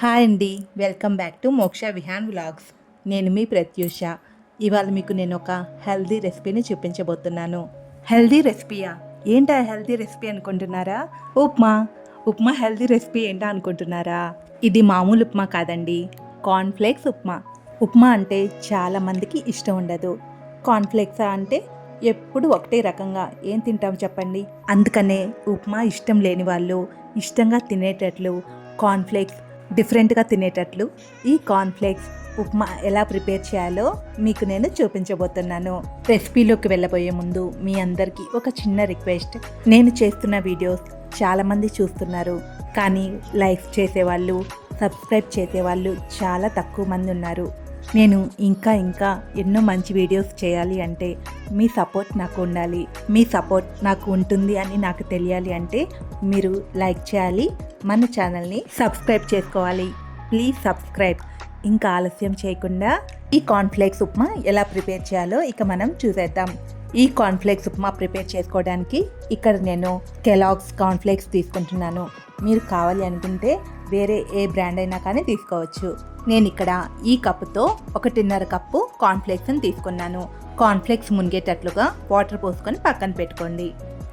Hi అండి. Welcome back to మోక్ష Vihaan vlogs. నేను మీ ప్రత్యూష. ఇవాళ మీకు నేను ఒక హెల్దీ రెసిపీని చూపించబోతున్నాను. హెల్దీ రెసిపీయా? ఏంటా హెల్దీ రెసిపీ అనుకుంటున్నారా? ఉప్మా? ఉప్మా హెల్దీ రెసిపీ ఏంటా అనుకుంటున్నారా? ఇది మామూలు ఉప్మా కాదండి. కార్న్ఫ్లేక్స్ ఉప్మా. ఉప్మా అంటే చాలా మందికి ఇష్టం ఉండదు. కార్న్ఫ్లేక్స్ అంటే ఎప్పుడు ఒకటే రకంగా ఏం తింటాం చెప్పండి? అందుకనే ఉప్మా ఇష్టం లేని వాళ్ళు ఇష్టంగా తినేటట్లు కార్న్ఫ్లేక్స్ డిఫరెంట్గా తినేటట్లు ఈ కార్న్ఫ్లేక్స్ ఉప్మా ఎలా ప్రిపేర్ చేయాలో మీకు నేను చూపించబోతున్నాను. రెసిపీలోకి వెళ్ళబోయే ముందు మీ అందరికీ ఒక చిన్న రిక్వెస్ట్. నేను చేస్తున్న వీడియోస్ చాలామంది చూస్తున్నారు. కానీ లైక్ చేసేవాళ్ళు సబ్స్క్రైబ్ చేసేవాళ్ళు చాలా తక్కువ మంది ఉన్నారు. నేను ఇంకా ఇంకా ఎన్నో మంచి వీడియోస్ చేయాలి అంటే మీ సపోర్ట్ నాకు ఉండాలి. మీ సపోర్ట్ నాకు ఉంటుంది అని నాకు తెలియాలి అంటే మీరు లైక్ చేయాలి మన ఛానల్ని సబ్స్క్రైబ్ చేసుకోవాలి. Please subscribe. ఇంకా ఆలస్యం చేయకుండా ఈ కార్న్ఫ్లేక్స్ ఉప్మా ఎలా ప్రిపేర్ చేయాలో ఇక మనం చూసేద్దాం. ఈ కార్న్ఫ్లేక్స్ ఉప్మా ప్రిపేర్ చేసుకోవడానికి ఇక్కడ నేను కెలాగ్స్ కార్న్ఫ్లేక్స్ తీసుకుంటున్నాను. మీరు కావాలి అనుకుంటే వేరే ఏ బ్రాండ్ అయినా కానీ తీసుకోవచ్చు. నేను ఇక్కడ ఈ కప్పుతో ఒకటిన్నర కప్పు కార్న్ఫ్లేక్స్ని తీసుకున్నాను. కార్న్ఫ్లేక్స్ మునిగేటట్లుగా వాటర్ పోసుకొని పక్కన పెట్టుకోండి.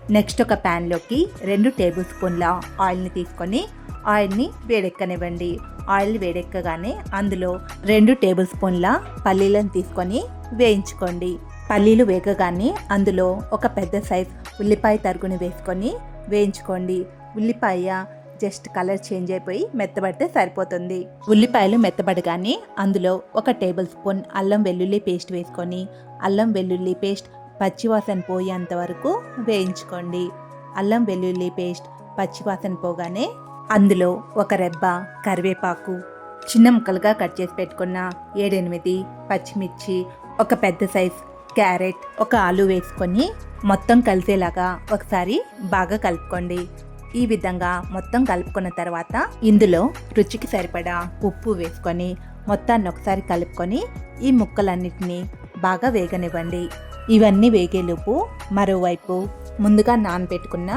నెక్స్ట్ ఒక ప్యాన్లోకి రెండు టేబుల్ స్పూన్ల ఆయిల్ని తీసుకొని ఆయిల్ని వేడెక్కనివ్వండి. ఆయిల్ వేడెక్కగానే అందులో రెండు టేబుల్ స్పూన్ల పల్లీలను తీసుకొని వేయించుకోండి. పల్లీలు వేగగానే అందులో ఒక పెద్ద సైజ్ ఉల్లిపాయ తరుగుని వేసుకొని వేయించుకోండి. ఉల్లిపాయ జస్ట్ కలర్ చేంజ్ అయిపోయి మెత్తబడితే సరిపోతుంది. ఉల్లిపాయలు మెత్తబడగానే అందులో ఒక టేబుల్ స్పూన్ అల్లం వెల్లుల్లి పేస్ట్ వేసుకొని అల్లం వెల్లుల్లి పేస్ట్ పచ్చివాసన పోయేంత వరకు వేయించుకోండి. అల్లం వెల్లుల్లి పేస్ట్ పచ్చివాసన పోగానే అందులో ఒక రెబ్బ కరివేపాకు చిన్న ముక్కలుగా కట్ చేసి పెట్టుకున్న ఏడెనిమిది పచ్చిమిర్చి ఒక పెద్ద సైజ్ క్యారెట్ ఒక ఆలు వేసుకొని మొత్తం కలిసేలాగా ఒకసారి బాగా కలుపుకోండి. ఈ విధంగా మొత్తం కలుపుకున్న తర్వాత ఇందులో రుచికి సరిపడా ఉప్పు వేసుకొని మొత్తాన్ని ఒకసారి కలుపుకొని ఈ ముక్కలన్నిటినీ బాగా వేగనివ్వండి. ఇవన్నీ వేగేలోపు మరోవైపు ముందుగా నానబెట్టుకున్న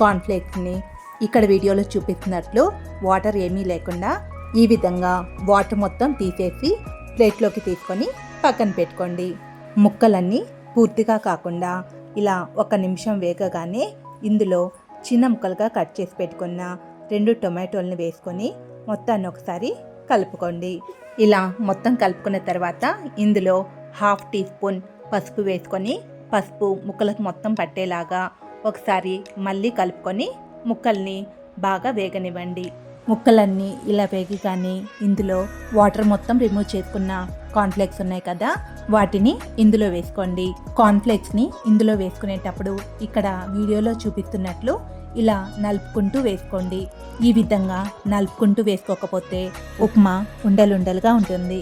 కాన్ఫ్లేక్స్ని ఇక్కడ వీడియోలో చూపిస్తున్నట్లు వాటర్ ఏమీ లేకుండా ఈ విధంగా వాటర్ మొత్తం తీసేసి ప్లేట్లోకి తీసుకొని పక్కన పెట్టుకోండి. ముక్కలన్నీ పూర్తిగా కాకుండా ఇలా ఒక నిమిషం వేగగానే ఇందులో చిన్న ముక్కలుగా కట్ చేసి పెట్టుకున్న రెండు టొమాటోలను వేసుకొని మొత్తాన్ని ఒకసారి కలుపుకోండి. ఇలా మొత్తం కలుపుకున్న తర్వాత ఇందులో హాఫ్ టీ స్పూన్ పసుపు వేసుకొని పసుపు ముక్కలకు మొత్తం పట్టేలాగా ఒకసారి మళ్ళీ కలుపుకొని ముక్కల్ని బాగా వేగనివ్వండి. ముక్కలన్నీ ఇలా వేగి కానీ ఇందులో వాటర్ మొత్తం రిమూవ్ చేసుకున్న కాన్ఫ్లెక్స్ ఉన్నాయి కదా వాటిని ఇందులో వేసుకోండి. కాన్ఫ్లెక్స్ని ఇందులో వేసుకునేటప్పుడు ఇక్కడ వీడియోలో చూపిస్తున్నట్లు ఇలా నలుపుకుంటూ వేసుకోండి. ఈ విధంగా నలుపుకుంటూ వేసుకోకపోతే ఉప్మా ఉండలుండలుగా ఉంటుంది.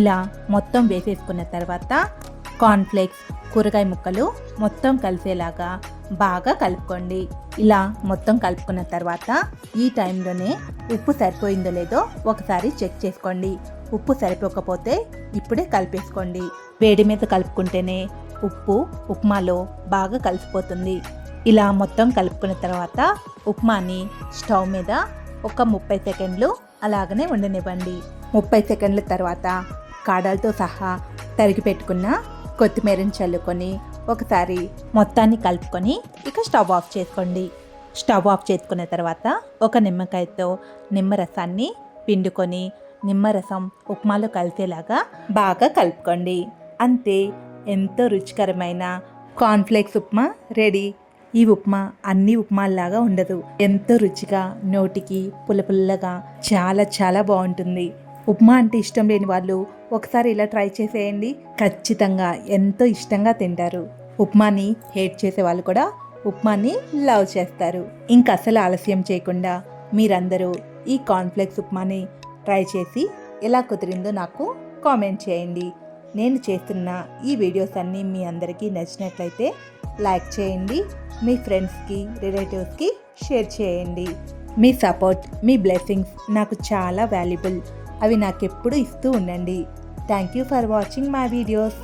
ఇలా మొత్తం వేసేసుకున్న తర్వాత కార్న్ఫ్లేక్స్ కూరగాయ ముక్కలు మొత్తం కలిసేలాగా బాగా కలుపుకోండి. ఇలా మొత్తం కలుపుకున్న తర్వాత ఈ టైంలోనే ఉప్పు సరిపోయిందో లేదో ఒకసారి చెక్ చేసుకోండి. ఉప్పు సరిపోకపోతే ఇప్పుడే కలిపేసుకోండి. వేడి మీద కలుపుకుంటేనే ఉప్పు ఉప్మాలో బాగా కలిసిపోతుంది. ఇలా మొత్తం కలుపుకున్న తర్వాత ఉప్మాని స్టవ్ మీద ఒక ముప్పై సెకండ్లు అలాగనే ఉండనివ్వండి. ముప్పై సెకండ్ల తర్వాత కాడలతో సహా తరిగి పెట్టుకున్న కొత్తిమీరని చల్లుకొని ఒకసారి మొత్తాన్ని కలుపుకొని ఇక స్టవ్ ఆఫ్ చేసుకోండి. స్టవ్ ఆఫ్ చేసుకున్న తర్వాత ఒక నిమ్మకాయతో నిమ్మరసాన్ని పిండుకొని నిమ్మరసం ఉప్మాలో కలిసేలాగా బాగా కలుపుకోండి. అంతే ఎంతో రుచికరమైన కార్న్ఫ్లేక్స్ ఉప్మా రెడీ. ఈ ఉప్మా అన్ని ఉప్మాల్లాగా ఉండదు. ఎంతో రుచిగా నోటికి పులపుల్లగా చాలా చాలా బాగుంటుంది. ఉప్మా అంటే ఇష్టం లేని వాళ్ళు ఒకసారి ఇలా ట్రై చేసేయండి. ఖచ్చితంగా ఎంతో ఇష్టంగా తింటారు. ఉప్మాని హేట్ చేసే వాళ్ళు కూడా ఉప్మాని లవ్ చేస్తారు. ఇంకా అసలు ఆలస్యం చేయకుండా మీరందరూ ఈ కార్న్ఫ్లెక్స్ ఉప్మాని ట్రై చేసి ఎలా కుదిరిందో నాకు కామెంట్ చేయండి. నేను చేస్తున్న ఈ వీడియోస్ అన్నీ మీ అందరికీ నచ్చినట్లయితే లైక్ చేయండి. మీ ఫ్రెండ్స్కి రిలేటివ్స్కి షేర్ చేయండి. మీ సపోర్ట్ మీ బ్లెస్సింగ్స్ నాకు చాలా వాల్యుబుల్. అవి నాకెప్పుడు ఇస్తూ ఉండండి. Thank you for watching my videos